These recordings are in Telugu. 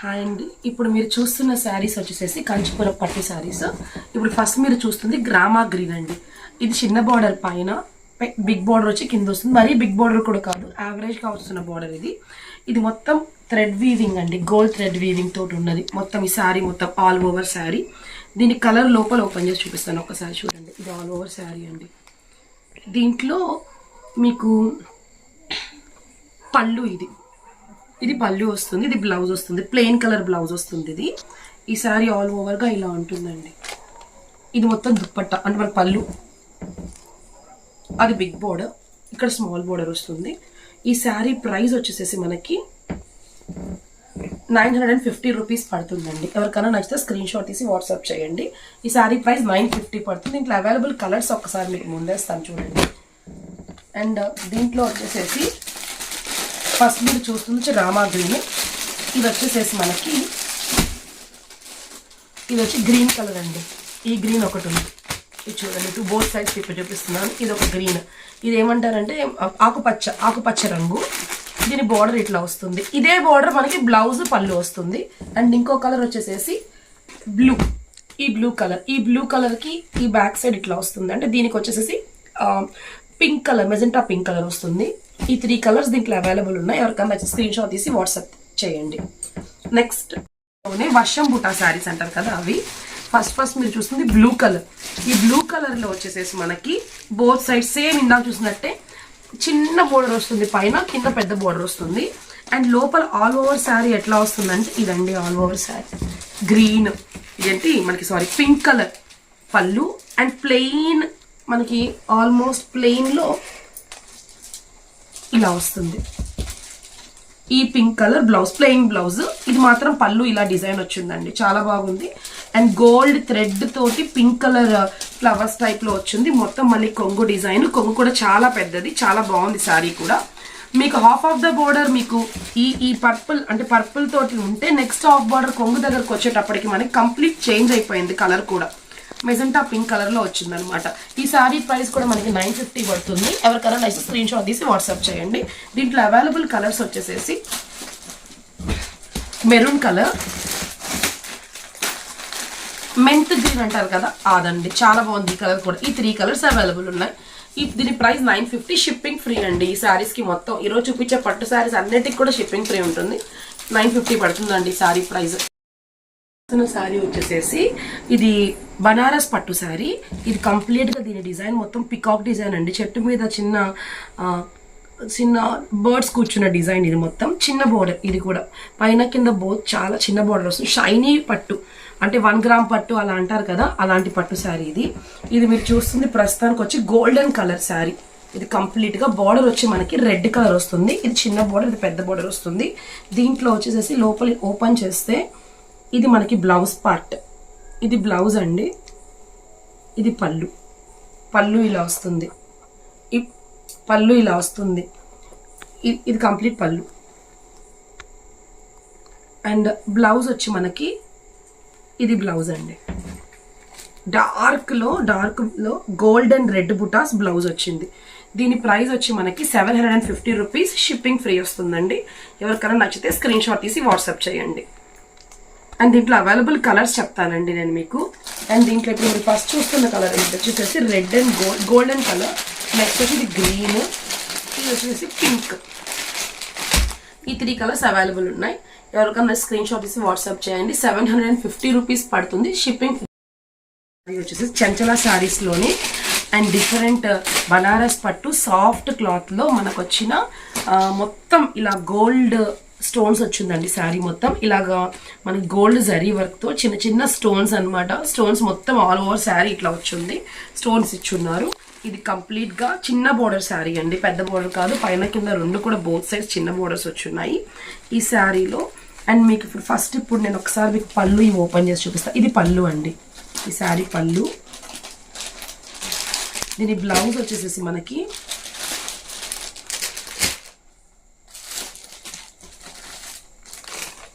హాయ్ అండి. ఇప్పుడు మీరు చూస్తున్న శారీస్ వచ్చేసేసి కంచిపురం పట్టు శారీస్. ఇప్పుడు ఫస్ట్ మీరు చూస్తుంది గ్రామా గ్రీన్ అండి. ఇది చిన్న బార్డర్ పైన బిగ్ బార్డర్ వచ్చి కింద వస్తుంది. మరీ బిగ్ బార్డర్ కూడా కాదు యావరేజ్గా వస్తున్న బార్డర్ ఇది. ఇది మొత్తం థ్రెడ్ వీవింగ్ అండి. గోల్డ్ థ్రెడ్ వీవింగ్ తోటి ఉన్నది. మొత్తం ఈ శారీ మొత్తం ఆల్ ఓవర్ శారీ. దీని కలర్ లోపల ఓపెన్ చేసి చూపిస్తాను. ఒకసారి చూడండి. ఇది ఆల్ ఓవర్ శారీ అండి. దీంట్లో మీకు పళ్ళు ఇది. ఇది పళ్ళు వస్తుంది ఇది బ్లౌజ్ వస్తుంది ప్లెయిన్ కలర్ బ్లౌజ్ వస్తుంది ఇది. ఈ శారీ ఆల్ ఓవర్గా ఇలా ఉంటుందండి. ఇది మొత్తం దుప్పట్ట అంటే మన పళ్ళు. అది బిగ్ బోర్డర్ ఇక్కడ స్మాల్ బోర్డర్ వస్తుంది. ఈ శారీ ప్రైస్ వచ్చేసేసి మనకి nine hundred and fifty rupees పడుతుందండి. ఎవరికైనా నచ్చితే స్క్రీన్ షాట్ తీసి వాట్సాప్ చేయండి. ఈ శారీ ప్రైస్ నైన్ ఫిఫ్టీ పడుతుంది. దీంట్లో అవైలబుల్ కలర్స్ ఒక్కసారి మీకు ముందేస్తాను చూడండి. అండ్ దీంట్లో వచ్చేసేసి ఫస్ట్ మీరు చూస్తుంది రామా గ్రీన్. ఇది వచ్చేసేసి మనకి ఇది వచ్చి గ్రీన్ కలర్ అండి. ఈ గ్రీన్ ఒకటి ఉంది. ఇది చూడండి టూ బోత్ సైడ్స్ తిప్పి చూపిస్తున్నాను. ఇది ఒక గ్రీన్. ఇది ఏమంటారంటే ఆకుపచ్చ ఆకుపచ్చ రంగు. దీని బార్డర్ ఇట్లా వస్తుంది. ఇదే బార్డర్ మనకి బ్లౌజ్ పళ్ళు వస్తుంది. అండ్ ఇంకో కలర్ వచ్చేసేసి బ్లూ ఈ బ్లూ కలర్. ఈ బ్లూ కలర్కి ఈ బ్యాక్ సైడ్ ఇట్లా వస్తుంది. అంటే దీనికి వచ్చేసేసి pink colour magenta pink colour వస్తుంది. ఈ త్రీ కలర్స్ దీంట్లో అవైలబుల్ ఉన్నాయి. ఎవరికైనా స్క్రీన్ షాట్ తీసి వాట్సాప్ చేయండి. నెక్స్ట్ వర్షం బుటా శారీస్ అంటారు కదా అవి. ఫస్ట్ ఫస్ట్ మీరు చూస్తుంది బ్లూ కలర్ ఈ బ్లూ కలర్లో వచ్చేసేసి మనకి బోత్ సైడ్ సేమ్ ఇందాక చూసినట్టే చిన్న బోర్డర్ వస్తుంది పైన కింద పెద్ద బోర్డర్ వస్తుంది. అండ్ లోపల ఆల్ ఓవర్ శారీ ఎట్లా వస్తుందంటే ఇదండి ఆల్ ఓవర్ శారీ గ్రీన్ ఇదేంటి? మనకి సారీ పింక్ కలర్ పళ్ళు అండ్ ప్లెయిన్ మనకి ఆల్మోస్ట్ ప్లెయిన్లో ఇలా వస్తుంది. ఈ pink colour blouse plain blouse ఇది మాత్రం పళ్ళు ఇలా డిజైన్ వచ్చిందండి. చాలా బాగుంది. అండ్ గోల్డ్ థ్రెడ్ తోటి పింక్ కలర్ ఫ్లవర్స్ టైప్లో వచ్చింది. మొత్తం మళ్ళీ కొంగు డిజైన్ కొంగు కూడా చాలా పెద్దది. చాలా బాగుంది శారీ కూడా. మీకు హాఫ్ ఆఫ్ ద బోర్డర్ మీకు ఈ ఈ పర్పుల్ అంటే పర్పుల్ తోటి ఉంటే నెక్స్ట్ హాఫ్ బార్డర్ కొంగు దగ్గరకు వచ్చేటప్పటికి మనకి కంప్లీట్ చేంజ్ అయిపోయింది కలర్ కూడా. మెజెంటా పింక్ కలర్లో వచ్చింది అనమాట ఈ సారీ ప్రైస్ కూడా మనకి నైన్ ఫిఫ్టీ పడుతుంది. ఎవరికైనా నైస్ స్క్రీన్ షాట్ తీసి వాట్సాప్ చేయండి. దీంట్లో అవైలబుల్ కలర్స్ వచ్చేసేసి మెరూన్ కలర్ మెంత్ గ్రీన్ అంటారు కదా అదండి. చాలా బాగుంది ఈ కలర్ కూడా. ఈ త్రీ కలర్స్ అవైలబుల్ ఉన్నాయి. ఈ దీని price nine fifty shipping free అండి. ఈ శారీస్కి మొత్తం ఈరోజు చూపించే పట్టు శారీస్ అన్నిటికి కూడా షిప్పింగ్ ఫ్రీ ఉంటుంది. నైన్ ఫిఫ్టీ పడుతుందండి శారీ ప్రైస్ శారీ వచ్చేసేసి ఇది బనారస్ పట్టు శారీ ఇది కంప్లీట్గా దీని డిజైన్ మొత్తం పికాక్ డిజైన్ అండి. చెట్టు మీద చిన్న చిన్న బర్డ్స్ కూర్చున్న డిజైన్ ఇది మొత్తం. చిన్న బోర్డర్ ఇది కూడా. పైన కింద బో చాలా చిన్న బోర్డర్ వస్తుంది. షైనీ పట్టు. అంటే వన్ గ్రామ్ పట్టు అలా అంటారు కదా అలాంటి పట్టు శారీ ఇది. ఇది మీరు చూస్తుంది ప్రస్తుతానికి వచ్చి గోల్డెన్ కలర్ శారీ ఇది కంప్లీట్గా బార్డర్ వచ్చి మనకి రెడ్ కలర్ వస్తుంది. ఇది చిన్న బార్డర్ ఇది పెద్ద బార్డర్ వస్తుంది. దీంట్లో వచ్చేసేసి లోపలి ఓపెన్ చేస్తే ఇది మనకి బ్లౌజ్ పార్ట్. ఇది బ్లౌజ్ అండి. ఇది పళ్ళు. పళ్ళు ఇలా వస్తుంది. పళ్ళు ఇలా వస్తుంది. ఇది కంప్లీట్ పళ్ళు. అండ్ బ్లౌజ్ వచ్చి మనకి ఇది బ్లౌజ్ అండి. డార్క్లో డార్క్లో గోల్డ్ అండ్ రెడ్ బుటాస్ బ్లౌజ్ వచ్చింది. దీని ప్రైస్ వచ్చి మనకి seven hundred and fifty rupees shipping free వస్తుందండి. ఎవరికైనా నచ్చితే స్క్రీన్ షాట్ తీసి వాట్సాప్ చేయండి. అండ్ దీంట్లో అవైలబుల్ కలర్స్ చెప్తానండి నేను మీకు. అండ్ దీంట్లో ఇప్పుడు మీరు ఫస్ట్ చూస్తున్న కలర్ ఏంటి వచ్చేసి red and gold golden colour next వచ్చి ఇది గ్రీన్ ఇది వచ్చేసి పింక్ ఈ త్రీ కలర్స్ అవైలబుల్ ఉన్నాయి. ఎవరికైనా స్క్రీన్ షాట్ తీసి వాట్సాప్ చేయండి. Seven hundred and fifty rupees పడుతుంది షిప్పింగ్ వచ్చేసి చంచల శారీస్లోని అండ్ డిఫరెంట్ uh, బనారస్ పట్టు సాఫ్ట్ క్లాత్లో మనకు వచ్చిన uh, మొత్తం ఇలా గోల్డ్ స్టోన్స్ వచ్చిందండి శారీ మొత్తం. ఇలాగా మనకి గోల్డ్ జరీ వర్క్తో చిన్న చిన్న స్టోన్స్ అన్నమాట. స్టోన్స్ మొత్తం ఆల్ ఓవర్ శారీ ఇట్లా వచ్చింది. స్టోన్స్ ఇచ్చున్నారు. ఇది కంప్లీట్గా చిన్న బోర్డర్ శారీ అండి. పెద్ద బోర్డర్ కాదు పైన కింద రెండు కూడా బోత్ సైడ్స్ చిన్న బోర్డర్స్ వచ్చున్నాయి. ఈ శారీలో అండ్ మీకు ఇప్పుడు ఫస్ట్ ఇప్పుడు నేను ఒకసారి మీకు పళ్ళు ఇవి ఓపెన్ చేసి చూపిస్తాను ఇది పళ్ళు అండి. ఈ శారీ పళ్ళు. దీని బ్లౌజ్ వచ్చేసేసి మనకి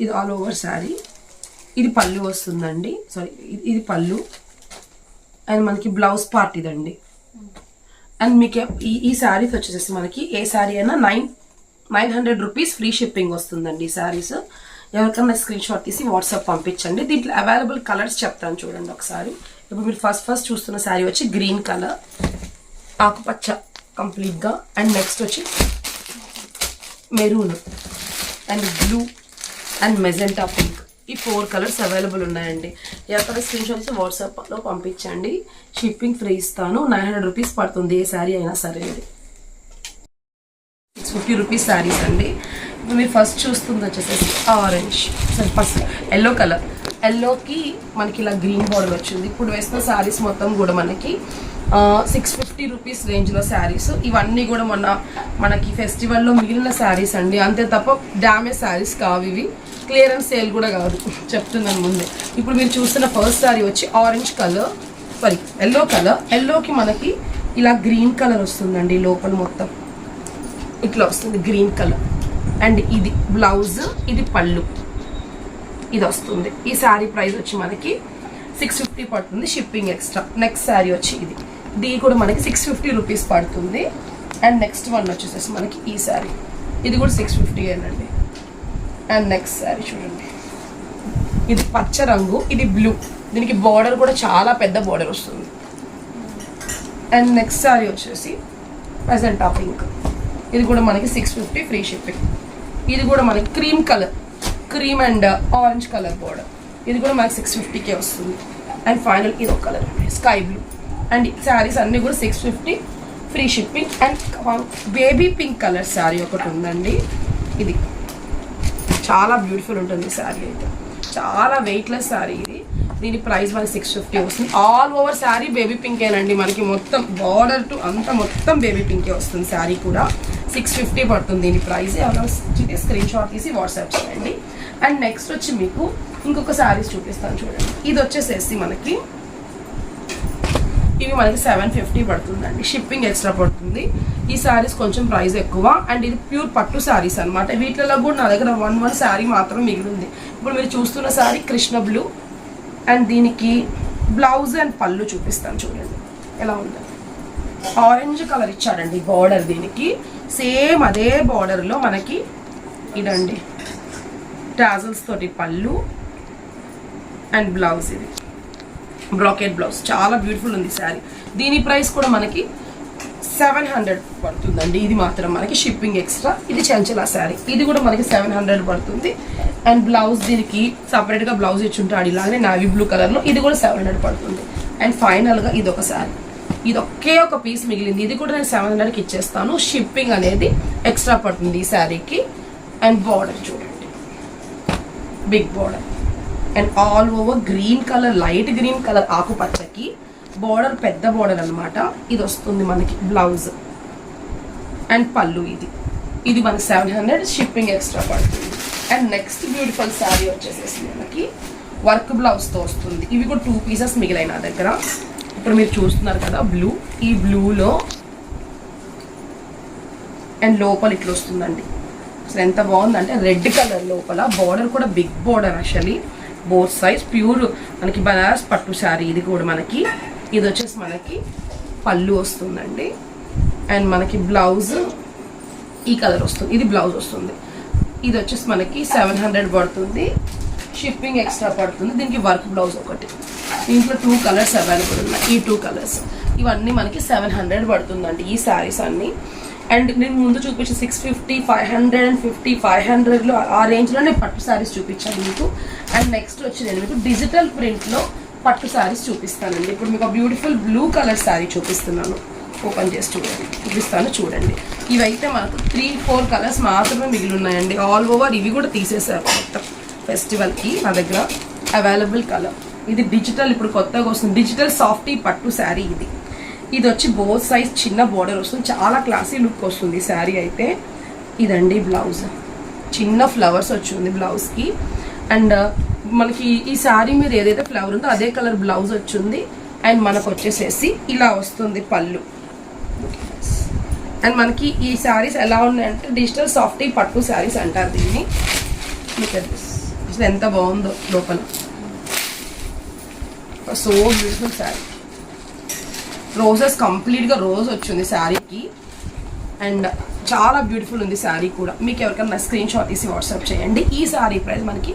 ఇది ఆల్ ఓవర్ శారీ ఇది పళ్ళు వస్తుందండి. సారీ ఇది పళ్ళు. అండ్ మనకి బ్లౌజ్ పార్ట్ ఇదండి. అండ్ మీకు ఈ ఈ శారీస్ వచ్చేసేసి మనకి ఏ శారీ అయినా nine nine hundred rupees free shipping వస్తుందండి ఈ శారీస్ ఎవరికైనా స్క్రీన్ షాట్ తీసి వాట్సాప్ పంపించండి. దీంట్లో అవైలబుల్ కలర్స్ చెప్తాను చూడండి ఒకసారి. ఇప్పుడు మీరు ఫస్ట్ ఫస్ట్ చూస్తున్న శారీ వచ్చి గ్రీన్ కలర్ ఆకుపచ్చ కంప్లీట్గా అండ్ నెక్స్ట్ వచ్చి maroon and blue and magenta pink. ఈ ఫోర్ కలర్స్ అవైలబుల్ ఉన్నాయండి. ఎక్కడ స్క్రీన్ షాట్స్ వాట్సాప్లో పంపించండి. షిప్పింగ్ ఫ్రీ ఇస్తాను. నైన్ హండ్రెడ్ రూపీస్ పడుతుంది ఏ శారీ అయినా సరే ఇది. సిక్స్ ఫిఫ్టీ రూపీస్ శారీస్ అండి. ఇప్పుడు మీరు ఫస్ట్ చూస్తుంది వచ్చేసేసి ఆరెంజ్ సరే ఫస్ట్ ఎల్లో కలర్ ఎల్లోకి మనకి ఇలా గ్రీన్ బార్డర్ వచ్చింది. ఇప్పుడు వేసిన శారీస్ మొత్తం కూడా మనకి సిక్స్ ఫిఫ్టీ రూపీస్ రేంజ్లో శారీస్ ఇవన్నీ కూడా మొన్న మనకి ఫెస్టివల్లో మిగిలిన శారీస్ అండి. అంతే తప్ప డ్యామేజ్ శారీస్ కావు ఇవి. క్లియరెన్స్ సేల్ కూడా కాదు. చెప్తున్నాను ముందే. ఇప్పుడు మీరు చూస్తున్న ఫస్ట్ శారీ వచ్చి orange colour saree yellow colour ఎల్లోకి మనకి ఇలా గ్రీన్ కలర్ వస్తుందండి లోపల మొత్తం. ఇట్లా వస్తుంది గ్రీన్ కలర్ అండ్ ఇది బ్లౌజ్ ఇది పళ్ళు. ఇది వస్తుంది. ఈ శారీ ప్రైస్ వచ్చి మనకి సిక్స్ ఫిఫ్టీ పడుతుంది షిప్పింగ్ ఎక్స్ట్రా నెక్స్ట్ శారీ వచ్చి ఇది. దీని కూడా మనకి సిక్స్ ఫిఫ్టీ రూపీస్ పడుతుంది. అండ్ నెక్స్ట్ వన్ వచ్చేసేసి మనకి ఈ శారీ ఇది కూడా సిక్స్ ఫిఫ్టీ అండి. అండ్ నెక్స్ట్ శారీ చూడండి. ఇది పచ్చ రంగు ఇది బ్లూ దీనికి బార్డర్ కూడా చాలా పెద్ద బార్డర్ వస్తుంది. అండ్ నెక్స్ట్ శారీ వచ్చేసి ప్రజెంటా పింక్ ఇది కూడా మనకి సిక్స్ ఫిఫ్టీ ఫ్రీ షిప్పింగ్ ఇది కూడా మనకి cream colour cream and orange colour border ఇది కూడా మనకి సిక్స్ ఫిఫ్టీకే వస్తుంది. అండ్ ఫైనల్ ఇది ఒక colour sky blue and sarees అన్నీ కూడా six fifty free shipping and baby pink colour saree ఒకటి ఉందండి. ఇది చాలా బ్యూటిఫుల్ ఉంటుంది శారీ అయితే. చాలా వెయిట్లెస్ శారీ ఇది. దీని ప్రైస్ మనకి సిక్స్ ఫిఫ్టీ వస్తుంది. ఆల్ ఓవర్ శారీ బేబీ పింకేనండి మనకి మొత్తం బార్డర్ టు అంతా మొత్తం బేబీ పింకే వస్తుంది శారీ కూడా. సిక్స్ ఫిఫ్టీ పడుతుంది దీని ప్రైస్ ఎవరైనా స్క్రీన్ షాట్ తీసి వాట్సాప్ చేయండి. అండ్ నెక్స్ట్ వచ్చి మీకు ఇంకొక శారీస్ చూపిస్తాను చూడండి. ఇది వచ్చేసేసి మనకి ఇవి మనకి సెవెన్ ఫిఫ్టీ పడుతుందండి. షిప్పింగ్ ఎక్స్ట్రా పడుతుంది. ఈ శారీస్ కొంచెం ప్రైస్ ఎక్కువ. అండ్ ఇది ప్యూర్ పట్టు శారీస్ అనమాట వీటిలో కూడా నా దగ్గర వన్ వన్ శారీ మాత్రం మిగిలింది. ఇప్పుడు మీరు చూస్తున్న శారీ కృష్ణ బ్లూ అండ్ దీనికి బ్లౌజ్ అండ్ పళ్ళు చూపిస్తాను చూడండి. ఎలా ఉంది ఆరెంజ్ కలర్ ఇచ్చాడండి బార్డర్ దీనికి. సేమ్ అదే బార్డర్లో మనకి ఇదండి. టాజల్స్ తోటి పళ్ళు అండ్ బ్లౌజ్ ఇది. బ్రాకెట్ బ్లౌజ్ చాలా బ్యూటిఫుల్ ఉంది శారీ దీని ప్రైస్ కూడా మనకి సెవెన్ హండ్రెడ్ పడుతుందండి. ఇది మాత్రం మనకి షిప్పింగ్ ఎక్స్ట్రా ఇది చంచల శారీ ఇది కూడా మనకి సెవెన్ హండ్రెడ్ పడుతుంది. అండ్ బ్లౌజ్ దీనికి సపరేట్గా బ్లౌజ్ ఇచ్చి ఉంటాడు ఇలాగే నావీ బ్లూ కలర్లో ఇది కూడా సెవెన్ హండ్రెడ్ పడుతుంది. అండ్ ఫైనల్గా ఇది ఒక శారీ ఇది ఒకే ఒక పీస్ మిగిలింది. ఇది కూడా నేను సెవెన్ హండ్రెడ్కి ఇచ్చేస్తాను. షిప్పింగ్ అనేది ఎక్స్ట్రా పడుతుంది ఈ శారీకి అండ్ బార్డర్ చూడండి. Big border and all over green colour light green colour ఆకుపచ్చకి border పెద్ద బోర్డర్ అనమాట ఇది వస్తుంది మనకి బ్లౌజ్ అండ్ పళ్ళు ఇది. ఇది మనకి సెవెన్ హండ్రెడ్ షిప్పింగ్ ఎక్స్ట్రా పడుతుంది. అండ్ నెక్స్ట్ బ్యూటిఫుల్ శారీ వచ్చేసేసి మనకి వర్క్ బ్లౌజ్తో వస్తుంది. ఇవి కూడా టూ పీసెస్ మిగిలాయి నా దగ్గర. ఇప్పుడు మీరు చూస్తున్నారు కదా బ్లూ ఈ బ్లూలో అండ్ లోపల ఇట్లా వస్తుందండి. అసలు ఎంత బాగుందంటే రెడ్ కలర్ లోపల బార్డర్ కూడా big border actually both size pure మనకి బనారస్ పట్టు శారీ ఇది కూడా మనకి. ఇది వచ్చేసి మనకి పళ్ళు వస్తుందండి. అండ్ మనకి బ్లౌజ్ ఈ కలర్ వస్తుంది. ఇది బ్లౌజ్ వస్తుంది. ఇది వచ్చేసి మనకి సెవెన్ హండ్రెడ్ పడుతుంది. షిప్పింగ్ ఎక్స్ట్రా పడుతుంది. దీనికి వర్క్ బ్లౌజ్ ఒకటి. దీంట్లో టూ కలర్స్ అవైలబుల్ ఉన్నాయి. ఈ టూ కలర్స్ ఇవన్నీ మనకి సెవెన్ హండ్రెడ్ పడుతుందండి ఈ శారీస్ అన్నీ. అండ్ నేను ముందు చూపించే six fifty five hundred and fifty five హండ్రెడ్లో ఆ రేంజ్లో నేను పట్టు శారీస్ చూపించాను మీకు. అండ్ నెక్స్ట్ వచ్చి నేను మీకు డిజిటల్ ప్రింట్లో పట్టు శారీస్ చూపిస్తానండి. ఇప్పుడు మీకు బ్యూటిఫుల్ బ్లూ కలర్ శారీ చూపిస్తున్నాను. ఓపెన్ చేసి చూడండి. చూపిస్తాను చూడండి. ఇవైతే మనకు త్రీ ఫోర్ కలర్స్ మాత్రమే మిగిలి ఉన్నాయండి ఆల్ ఓవర్ ఇవి కూడా తీసేశారు మొత్తం. ఫెస్టివల్కి నా దగ్గర అవైలబుల్ కలర్ ఇది డిజిటల్ ఇప్పుడు కొత్తగా వస్తుంది. డిజిటల్ సాఫ్టీ పట్టు శారీ ఇది. ఇది వచ్చి బోత్ సైజ్ చిన్న బోర్డర్ వస్తుంది. చాలా క్లాసీ లుక్ వస్తుంది శారీ అయితే. ఇదండి బ్లౌజ్ చిన్న ఫ్లవర్స్ వచ్చింది బ్లౌజ్కి అండ్ మనకి ఈ శారీ మీద ఏదైతే ఫ్లవర్ ఉందో అదే కలర్ బ్లౌజ్ వచ్చింది. అండ్ మనకు వచ్చేసేసి ఇలా వస్తుంది పళ్ళు. అండ్ మనకి ఈ శారీస్ ఎలా ఉన్నాయంటే డిజిటల్ సాఫ్టీ పట్టు శారీస్ అంటారు దీన్ని. అసలు ఎంత బాగుందో లోపల. So beautiful saree. రోజెస్ కంప్లీట్గా రోజ్ వచ్చింది శారీకి అండ్ చాలా బ్యూటిఫుల్ ఉంది శారీ కూడా. మీకు ఎవరికైనా స్క్రీన్ షాట్ తీసి వాట్సాప్ చేయండి. ఈ శారీ ప్రైస్ మనకి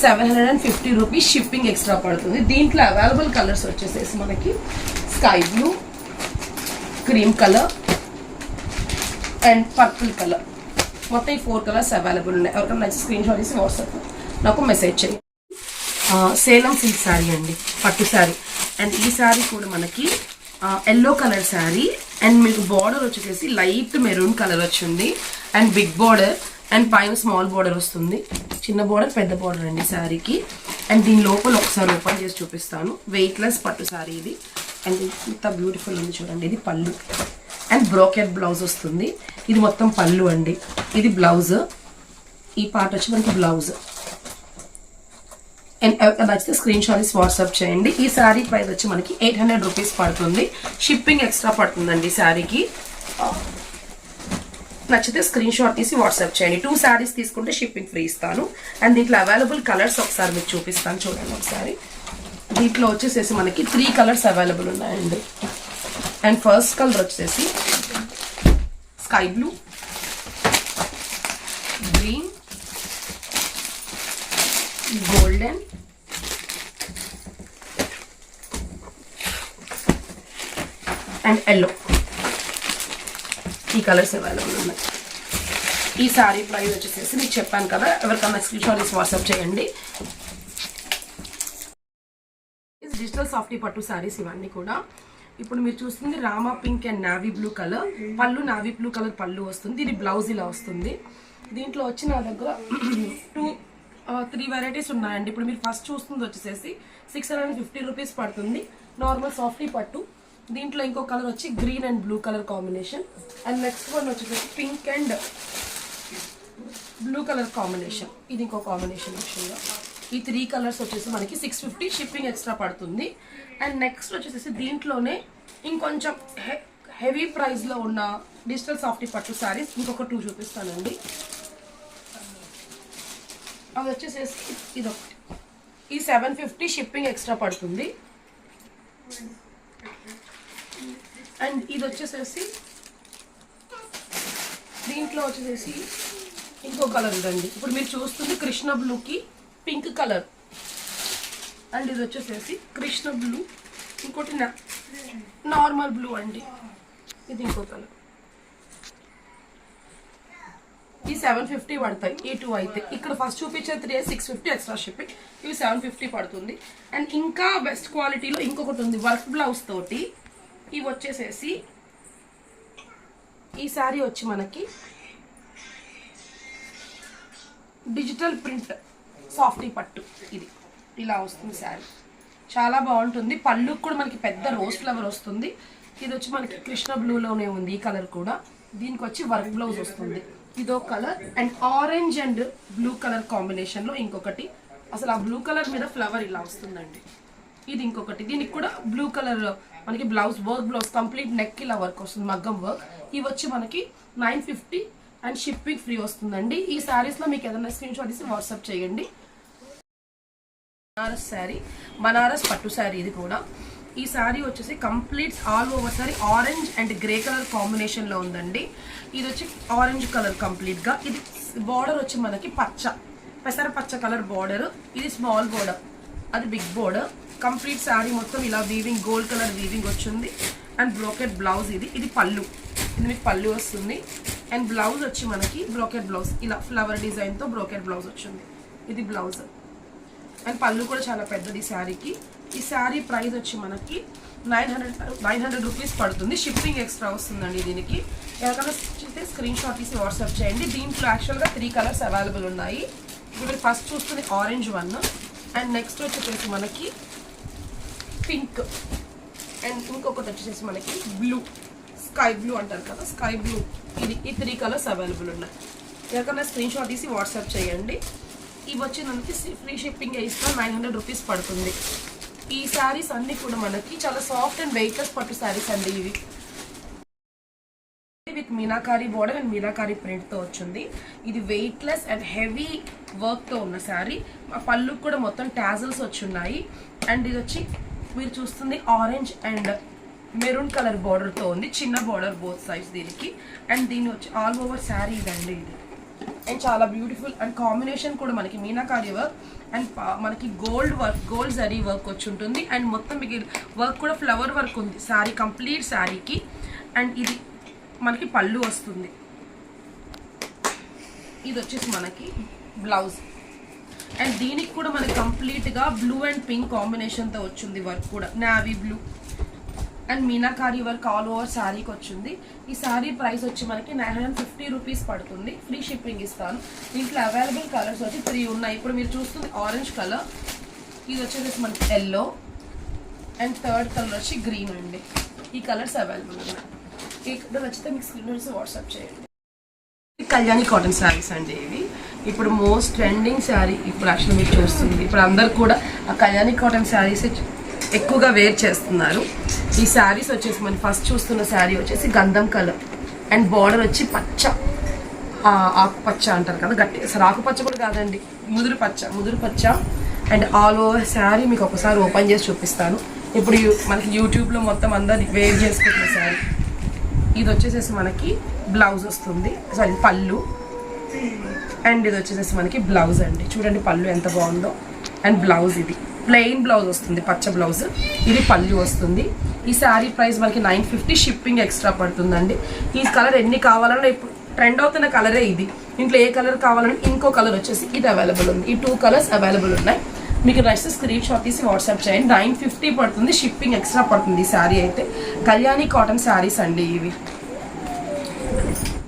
seven hundred and fifty rupees shipping extra పడుతుంది. దీంట్లో అవైలబుల్ కలర్స్ వచ్చేసేసి మనకి sky blue cream colour and purple colour మొత్తం ఈ ఫోర్ కలర్స్ అవైలబుల్ ఉన్నాయి. ఎవరికైనా నచ్చి స్క్రీన్ షాట్ తీసి వాట్సాప్ నాకు మెసేజ్ చేయండి. సేలం సిల్క్ శారీ అండి పట్టు శారీ అండ్ ఈ శారీ కూడా మనకి ఎల్లో కలర్ శారీ అండ్ మీకు బార్డర్ వచ్చేసి లైట్ మెరూన్ కలర్ వచ్చింది. అండ్ బిగ్ బార్డర్ అండ్ పైన స్మాల్ బార్డర్ వస్తుంది. చిన్న బార్డర్ పెద్ద బార్డర్ అండి శారీకి అండ్ దీని లోపల ఒకసారి ఓపెన్ చేసి చూపిస్తాను. వెయిట్లెస్ పట్టు శారీ ఇది. అండ్ ఇంత బ్యూటిఫుల్ ఉంది చూడండి. ఇది పళ్ళు. అండ్ బ్రోకెట్ బ్లౌజ్ వస్తుంది. ఇది మొత్తం పళ్ళు అండి. ఇది బ్లౌజ్ ఈ పార్ట్ వచ్చి మనకి బ్లౌజ్ నచ్చితే స్క్రీన్ షాట్ ఇస్ వాట్సాప్ చేయండి. ఈ శారీ ప్రైస్ వచ్చి మనకి ఎయిట్ హండ్రెడ్ రూపీస్ పడుతుంది. షిప్పింగ్ ఎక్స్ట్రా పడుతుందండి ఈ శారీకి నచ్చితే స్క్రీన్ షాట్ తీసి వాట్సాప్ చేయండి. టూ శారీస్ తీసుకుంటే షిప్పింగ్ ఫ్రీ ఇస్తాను. అండ్ దీంట్లో అవైలబుల్ కలర్స్ ఒకసారి మీకు చూపిస్తాను. చూడండి ఒకసారి. దీంట్లో వచ్చేసేసి మనకి త్రీ కలర్స్ అవైలబుల్ ఉన్నాయండి. అండ్ ఫస్ట్ కలర్ వచ్చేసి sky blue green golden and yellow. ఈ కలర్స్ అవైలబుల్ ఉన్నాయి. ఈ సారీ ప్రైస్ వచ్చేసేసి మీకు చెప్పాను కదా ఎవరికన్నా స్క్రీన్ షాట్ తీసి వాట్సాప్ చేయండి. డిజిటల్ సాఫ్టీ పట్టు సారీస్ ఇవన్నీ కూడా. ఇప్పుడు మీరు చూస్తుంది Rama pink and navy blue colour పళ్ళు నావీ బ్లూ కలర్ పళ్ళు వస్తుంది. ఇది బ్లౌజ్ ఇలా వస్తుంది. దీంట్లో వచ్చి నా దగ్గర టూ త్రీ వెరైటీస్ ఉన్నాయండి. ఇప్పుడు మీరు ఫస్ట్ చూస్తుంది వచ్చేసేసి సిక్స్ హండ్రెడ్ ఫిఫ్టీ రూపీస్ పడుతుంది. నార్మల్ సాఫ్టీ పట్టు. దీంట్లో ఇంకో కలర్ వచ్చి green and blue colour combination. And next one వచ్చేసి pink and blue colour combination. ఇది ఇంకో కాంబినేషన్ యాక్చువల్గా. ఈ త్రీ కలర్స్ వచ్చేసి మనకి సిక్స్ ఫిఫ్టీ షిప్పింగ్ ఎక్స్ట్రా పడుతుంది. అండ్ నెక్స్ట్ వచ్చేసి దీంట్లోనే ఇంకొంచెం హెవీ ప్రైస్లో ఉన్న డిజిటల్ సాఫ్టీ పట్టు శారీస్ ఇంకొక టూ చూపిస్తానండి. అది వచ్చేసేసి ఇదొకటి. ఈ సెవెన్ ఫిఫ్టీ షిప్పింగ్ ఎక్స్ట్రా పడుతుంది. అండ్ ఇది వచ్చేసేసి దీంట్లో వచ్చేసేసి ఇంకో కలర్ ఉందండి ఇప్పుడు మీరు చూస్తుంది కృష్ణ బ్లూకి పింక్ కలర్. అండ్ ఇది వచ్చేసేసి కృష్ణ బ్లూ ఇంకోటి నార్మల్ బ్లూ అండి. ఇది ఇంకో కలర్. ఈ సెవెన్ ఫిఫ్టీ పడతాయి. ఈ టూ అయితే. ఇక్కడ ఫస్ట్ చూపించే three six fifty extra shipping ఇవి సెవెన్ ఫిఫ్టీ పడుతుంది. అండ్ ఇంకా బెస్ట్ క్వాలిటీలో ఇంకొకటి ఉంది వర్క్ బ్లౌజ్ తోటి. ఇవి వచ్చేసేసి ఈ శారీ వచ్చి మనకి డిజిటల్ ప్రింట్ సాఫ్టీ పట్టు ఇది. ఇలా వస్తుంది శారీ చాలా బాగుంటుంది. పళ్ళుకు కూడా మనకి పెద్ద రోజ్ ఫ్లవర్ వస్తుంది. ఇది వచ్చి మనకి కృష్ణ బ్లూలోనే ఉంది ఈ కలర్ కూడా. దీనికి వచ్చి వర్క్ బ్లౌజ్ వస్తుంది. ఇదో colour and orange and blue colour కాంబినేషన్లో ఇంకొకటి. అసలు ఆ బ్లూ కలర్ మీద ఫ్లవర్ ఇలా వస్తుందండి. ఇది ఇంకొకటి. దీనికి కూడా బ్లూ కలర్ మనకి blouse work blouse complete neck ఇలా వర్క్ వస్తుంది మగ్గం వర్క్ ఇవి వచ్చి మనకి nine fifty and shipping free వస్తుందండి. ఈ శారీస్లో మీకు ఏదైనా స్క్రీన్ షాట్ ఇస్తే వాట్సాప్ చేయండి. బనారస్ శారీ బనారస్ పట్టు శారీ ఇది కూడా. ఈ శారీ వచ్చేసి complete all over saree orange and grey colour కాంబినేషన్లో ఉందండి. ఇది వచ్చి ఆరెంజ్ కలర్ కంప్లీట్గా. ఇది బార్డర్ వచ్చి మనకి పచ్చ పెసర పచ్చ కలర్ బార్డర్ ఇది స్మాల్ బోర్డర్ అది బిగ్ బోర్డర్ కంప్లీట్ శారీ మొత్తం ఇలా వీవింగ్ గోల్డ్ కలర్ వీవింగ్ వచ్చింది. అండ్ బ్రోకెట్ బ్లౌజ్ ఇది. ఇది పళ్ళు. ఇది మీకు పళ్ళు వస్తుంది. అండ్ బ్లౌజ్ వచ్చి మనకి బ్రోకెట్ బ్లౌజ్ ఇలా ఫ్లవర్ డిజైన్తో బ్రోకెట్ బ్లౌజ్ వచ్చింది. ఇది బ్లౌజ్ అండ్ పళ్ళు కూడా చాలా పెద్దది ఈ శారీకి. ఈ శారీ ప్రైస్ వచ్చి మనకి nine hundred nine hundred rupees పడుతుంది. షిప్పింగ్ ఎక్స్ట్రా వస్తుందండి దీనికి. ఎవరికైనా చూస్తే స్క్రీన్ షాట్ తీసి వాట్సాప్ చేయండి. దీంట్లో యాక్చువల్గా త్రీ కలర్స్ అవైలబుల్ ఉన్నాయి. ఇప్పుడు ఫస్ట్ చూస్తుంది ఆరెంజ్ వన్ అండ్ నెక్స్ట్ వచ్చేసి మనకి పింక్ అండ్ ఇంకొకటి వచ్చేసి మనకి బ్లూ. స్కై బ్లూ అంటారు కదా స్కై బ్లూ. ఇది ఈ త్రీ కలర్స్ అవైలబుల్ ఉన్నాయి. ఎవరికైనా స్క్రీన్ షాట్ తీసి వాట్సాప్ చేయండి. ఇవి వచ్చి మనకి ఫ్రీ షిప్పింగ్ ఇస్తా. నైన్ హండ్రెడ్ రూపీస్ పడుతుంది. ఈ శారీస్ అన్నీ కూడా మనకి చాలా సాఫ్ట్ అండ్ వెయిట్లెస్ పట్టు శారీస్ అండి ఇవి. With meenakari border and meenakari ప్రింట్తో వచ్చింది. ఇది వెయిట్లెస్ అండ్ హెవీ వర్క్తో ఉన్న శారీ మా పళ్ళు కూడా మొత్తం టాజల్స్ వచ్చి ఉన్నాయి. అండ్ ఇది వచ్చి మీరు చూస్తుంది ఆరెంజ్ అండ్ మెరూన్ కలర్ బార్డర్తో ఉంది. చిన్న బార్డర్ బోత్ సైడ్స్ దీనికి. అండ్ దీన్ని వచ్చి ఆల్ ఓవర్ శారీ ఇదండి ఇది. అండ్ చాలా బ్యూటిఫుల్ అండ్ కాంబినేషన్ కూడా మనకి మీనాకారి వర్క్ అండ్ మనకి gold work gold zari work వచ్చి ఉంటుంది. అండ్ మొత్తం మీకు వర్క్ కూడా ఫ్లవర్ వర్క్ ఉంది. శారీ కంప్లీట్ శారీకి అండ్ ఇది మనకి పళ్ళు వస్తుంది. ఇది వచ్చేసి మనకి బ్లౌజ్ అండ్ దీనికి కూడా మనకి కంప్లీట్గా బ్లూ అండ్ పింక్ కాంబినేషన్తో వచ్చింది వర్క్ కూడా. Navy blue and meenakari work all over శారీకి వచ్చింది. ఈ శారీ ప్రైస్ వచ్చి మనకి నైన్ హండ్రెడ్ ఫిఫ్టీ రూపీస్ పడుతుంది. ఫ్రీ షిప్పింగ్ ఇస్తాను. దీంట్లో అవైలబుల్ కలర్స్ వచ్చి త్రీ ఉన్నాయి. ఇప్పుడు మీరు చూస్తుంది ఆరెంజ్ కలర్ ఇది వచ్చేసి మనకి ఎల్లో అండ్ థర్డ్ కలర్ వచ్చి గ్రీన్ అండి. ఈ కలర్స్ అవైలబుల్ ఉన్నాయి. ఈ కలర్ నచ్చితే మీకు స్క్రీన్ వాట్సాప్ చేయండి. కళ్యాణి కాటన్ శారీస్ అండి ఇవి. ఇప్పుడు మోస్ట్ ట్రెండింగ్ శారీ ఇప్పుడు యాక్చువల్ మీరు చూస్తుంది. ఇప్పుడు అందరు కూడా ఆ కళ్యాణి కాటన్ శారీస్ ఎక్కువగా వేర్ చేస్తున్నారు. ఈ శారీస్ వచ్చేసి మనం ఫస్ట్ చూస్తున్న శారీ వచ్చేసి గంధం కలర్ అండ్ బార్డర్ వచ్చి పచ్చ. ఆకుపచ్చ అంటారు కదా గట్టి. అసలు ఆకుపచ్చ కూడా కాదండి ముదురు పచ్చ ముదురు పచ్చ అండ్ ఆల్ ఓవర్ శారీ మీకు ఒకసారి ఓపెన్ చేసి చూపిస్తాను. ఇప్పుడు మనకి యూట్యూబ్లో మొత్తం అందరు వేర్ చేసుకుంటున్న శారీ ఇది వచ్చేసేసి మనకి బ్లౌజ్ వస్తుంది. సారీ పళ్ళు. అండ్ ఇది వచ్చేసేసి మనకి బ్లౌజ్ అండి. చూడండి పళ్ళు ఎంత బాగుందో. అండ్ బ్లౌజ్ ఇది. ప్లెయిన్ బ్లౌజ్ వస్తుంది పచ్చ బ్లౌజ్. ఇది పళ్ళు వస్తుంది. ఈ శారీ ప్రైస్ మనకి నైన్ ఫిఫ్టీ షిప్పింగ్ ఎక్స్ట్రా పడుతుందండి. ఈ కలర్ ఎన్ని కావాలన్నా ఇప్పుడు ట్రెండ్ అవుతున్న కలరే ఇది. ఇంట్లో ఏ కలర్ కావాలన్నా ఇంకో కలర్ వచ్చేసి ఇది అవైలబుల్ ఉంది. ఈ టూ కలర్స్ అవైలబుల్ ఉన్నాయి. మీకు నచ్చితే స్క్రీన్ షాట్ తీసి వాట్సాప్ చేయండి. నైన్ ఫిఫ్టీ పడుతుంది షిప్పింగ్ ఎక్స్ట్రా పడుతుంది ఈ శారీ అయితే. కళ్యాణి కాటన్ శారీస్ అండి ఇవి.